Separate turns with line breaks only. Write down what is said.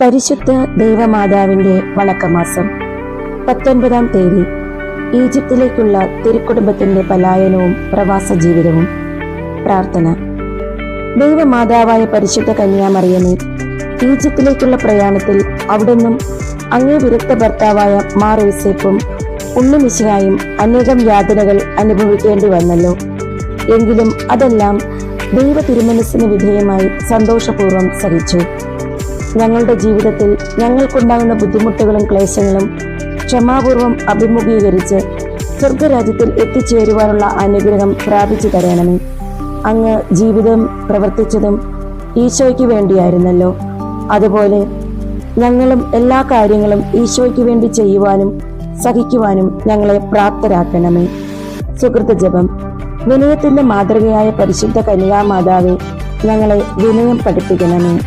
പരിശുദ്ധ ദൈവമാതാവിന്റെ വണക്കമാസം. പത്തൊൻപതാം തീയതി ഈജിപ്തിലേക്കുള്ള തിരുക്കുടുംബത്തിന്റെ പലായനവും പ്രവാസ ജീവിതവും. പ്രാർത്ഥന. ദൈവമാതാവായ പരിശുദ്ധ കന്യാമറിയമേ ഈജിപ്തിലേക്കുള്ള പ്രയാണത്തിൽ അവിടുന്നും അങ്ങേ വിരക്ത ഭർത്താവായ മാർ യൂസേപ്പും ഉണ്ണിമിശിഹായും അനേകം യാതനകൾ അനുഭവിക്കേണ്ടി വന്നല്ലോ. എങ്കിലും അതെല്ലാം ദൈവ തിരുമനസ്സിന് വിധേയമായി സന്തോഷപൂർവം സഹിച്ചു. ഞങ്ങളുടെ ജീവിതത്തിൽ ഞങ്ങൾക്കുണ്ടാകുന്ന ബുദ്ധിമുട്ടുകളും ക്ലേശങ്ങളും ക്ഷമാപൂർവം അഭിമുഖീകരിച്ച് സ്വർഗരാജ്യത്തിൽ എത്തിച്ചേരുവാനുള്ള അനുഗ്രഹം പ്രാപിച്ചു തരണമേ. അങ്ങ് ജീവിതം പ്രവർത്തിച്ചതും ഈശോയ്ക്ക് വേണ്ടിയായിരുന്നല്ലോ. അതുപോലെ ഞങ്ങളും എല്ലാ കാര്യങ്ങളും ഈശോയ്ക്ക് വേണ്ടി ചെയ്യുവാനും സഹിക്കുവാനും ഞങ്ങളെ പ്രാപ്തരാക്കണമേ. സുഹൃത്ത് ജപം. വിനയത്തിന്റെ മാതൃകയായ പരിശുദ്ധ കന്യാമാതാവെ ഞങ്ങളെ വിനയം പഠിപ്പിക്കണമേ.